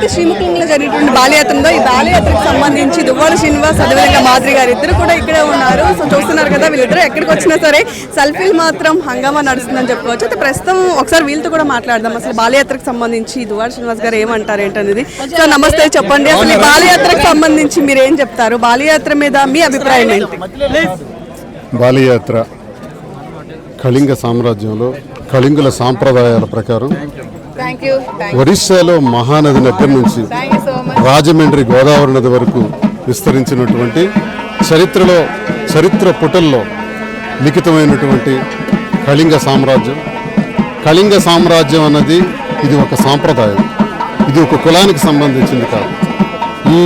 ఏదైతే శ్రీముఖంలో జరిగినటువంటి బాలయాత్ర ఉందో ఈ బాలయాత్రకు సంబంధించి దువ్వాల శ్రీనివాస్ అదేవిధంగా మాదిరి గారు ఇద్దరు కూడా ఇక్కడే ఉన్నారు. సో చూస్తున్నారు కదా వీళ్ళిద్దరు ఎక్కడికి వచ్చినా సరే సెల్ఫీలు మాత్రం హంగామా నడుస్తుందని చెప్పుకోవచ్చు. అయితే ప్రస్తుతం ఒకసారి వీళ్ళతో కూడా మాట్లాడదాం. అసలు బాలయాత్రకు సంబంధించి దువ్వాల శ్రీనివాస్ గారు ఏమంటారు ఏంటనేది? సో నమస్తే చెప్పండి. అసలు ఈ బాలయాత్రకు సంబంధించి మీరు ఏం చెప్తారు? బాలయాత్ర మీద మీ అభిప్రాయం ఏంటి? బాలియాత్ర కళింగ సామ్రాజ్యంలో కళింగుల సాంప్రదాయాల ప్రకారం ఒరిస్సాలో మహానది దగ్గర నుంచి రాజమండ్రి గోదావరి నది వరకు విస్తరించినటువంటి చరిత్రలో చరిత్ర పుటల్లో లిఖితమైనటువంటి కళింగ సామ్రాజ్యం. కళింగ సామ్రాజ్యం అన్నది ఇది ఒక సాంప్రదాయం. ఇది ఒక కులానికి సంబంధించింది కాదు. ఈ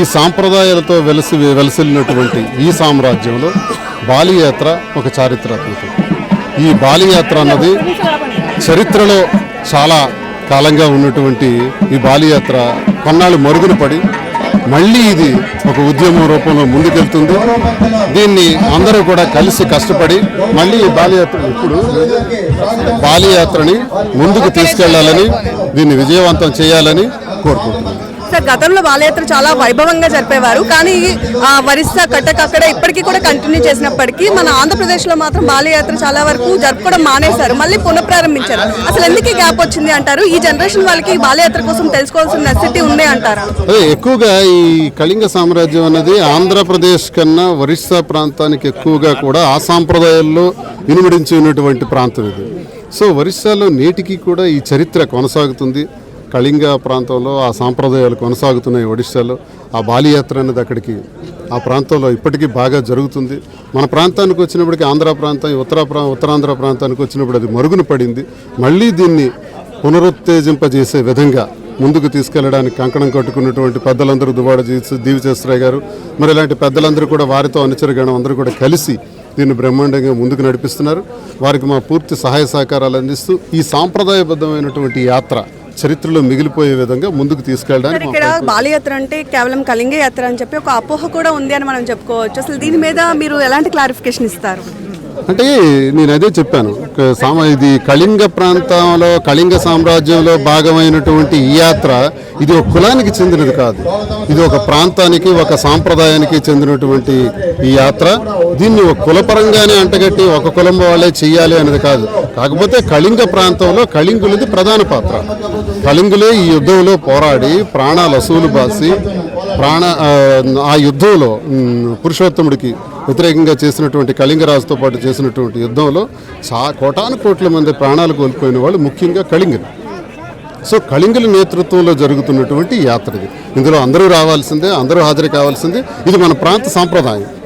ఈ సాంప్రదాయాలతో వెలసి వెలసిల్లినటువంటి ఈ సామ్రాజ్యంలో బాలియాత్ర ఒక చారిత్రాత్మకం. ఈ బాలియాత్ర అన్నది చరిత్రలో చాలా కాలంగా ఉన్నటువంటి ఈ బాలియాత్ర కొన్నాళ్ళు మరుగున పడి మళ్ళీ ఇది ఒక ఉద్యమం రూపంలో ముందుకెళ్తుంది. దీన్ని అందరూ కూడా కలిసి కష్టపడి మళ్ళీ ఈ బాలయాత్ర ఇప్పుడు బాలయాత్రని ముందుకు తీసుకెళ్ళాలని దీన్ని విజయవంతం చేయాలని కోరుకుంటున్నాను. సార్ గతంలో బాలయాత్ర చాలా వైభవంగా జరిపేవారు కానీ ఆ, ఒరిస్సా కట్టక్ అక్కడ ఇప్పటికీ కూడా కంటిన్యూ చేసినప్పటికీ మన ఆంధ్రప్రదేశ్లో మాత్రం బాలయాత్ర చాలా వరకు జరుపుకోవడం మానేశారు మళ్ళీ పునఃప్రారంభించారు. అసలు ఎందుకు గ్యాప్ వచ్చింది అంటారు? ఈ జనరేషన్ వాళ్ళకి ఈ బాలయాత్ర కోసం తెలుసుకోవాల్సిన నెసిటీ ఉంది అంటారా? ఎక్కువగా ఈ కళింగ సామ్రాజ్యం అనేది ఆంధ్రప్రదేశ్ కన్నా ఒరిస్సా ప్రాంతానికి ఎక్కువగా కూడా ఆ సాంప్రదాయాల్లో ఇనుమడించి ఉన్నటువంటి ప్రాంతం ఇది. సో ఒరిస్సాలో నేటికి కూడా ఈ చరిత్ర కొనసాగుతుంది. కళింగ ప్రాంతంలో ఆ సాంప్రదాయాలు కొనసాగుతున్నాయి ఒడిశాలో. ఆ బాలియాత్ర అనేది అక్కడికి ఆ ప్రాంతంలో ఇప్పటికీ బాగా జరుగుతుంది. మన ప్రాంతానికి వచ్చినప్పటికీ ఆంధ్ర ప్రాంతం ఉత్తర ప్రా ఉత్తరాంధ్ర ప్రాంతానికి వచ్చినప్పుడు అది మరుగున పడింది. మళ్ళీ దీన్ని పునరుత్తేజింపజేసే విధంగా ముందుకు తీసుకెళ్ళడానికి కంకణం కట్టుకున్నటువంటి పెద్దలందరూ దువాడ దీవిచేశ్వరయ్య గారు మరి ఇలాంటి పెద్దలందరూ కూడా వారితో అనుచరుగణం అందరూ కూడా కలిసి దీన్ని బ్రహ్మాండంగా ముందుకు నడిపిస్తున్నారు. వారికి మా పూర్తి సహాయ సహకారాలు అందిస్తూ ఈ సాంప్రదాయబద్ధమైనటువంటి యాత్ర చరిత్రలో మిగిలిపోయే విధంగా ముందుకు తీసుకెళ్ళడానికి ఇక్కడ బాలయాత్ర అంటే కేవలం కళింగ యాత్ర అని చెప్పి ఒక అపోహ కూడా ఉంది అని మనం చెప్పుకోవచ్చు. అసలు దీని మీద మీరు ఎలాంటి క్లారిఫికేషన్ ఇస్తారు? అంటే నేను అదే చెప్పాను. సామ ఇది కళింగ ప్రాంతంలో కళింగ సామ్రాజ్యంలో భాగమైనటువంటి ఈ యాత్ర ఇది ఒక కులానికి చెందినది కాదు. ఇది ఒక ప్రాంతానికి ఒక సాంప్రదాయానికి చెందినటువంటి ఈ యాత్ర. దీన్ని ఒక కులపరంగానే అంటగట్టి ఒక కులం వాళ్ళే చెయ్యాలి అనేది కాదు. కాకపోతే కళింగ ప్రాంతంలో కళింగులది ప్రధాన పాత్ర. కళింగులే ఈ యుద్ధంలో పోరాడి ప్రాణాలు అసూలు బాసి ప్రాణ ఆ, యుద్ధంలో పురుషోత్తముడికి వ్యతిరేకంగా చేసినటువంటి కళింగరాజుతో పాటు చేసినటువంటి యుద్ధంలో చా కోటాను కోట్ల మంది ప్రాణాలు కోల్పోయిన వాళ్ళు ముఖ్యంగా కళింగులు. సో కళింగుల నేతృత్వంలో జరుగుతున్నటువంటి యాత్రది. యాత్ర ఇది ఇందులో అందరూ రావాల్సిందే అందరూ హాజరు కావాల్సిందే. ఇది మన ప్రాంత సాంప్రదాయం.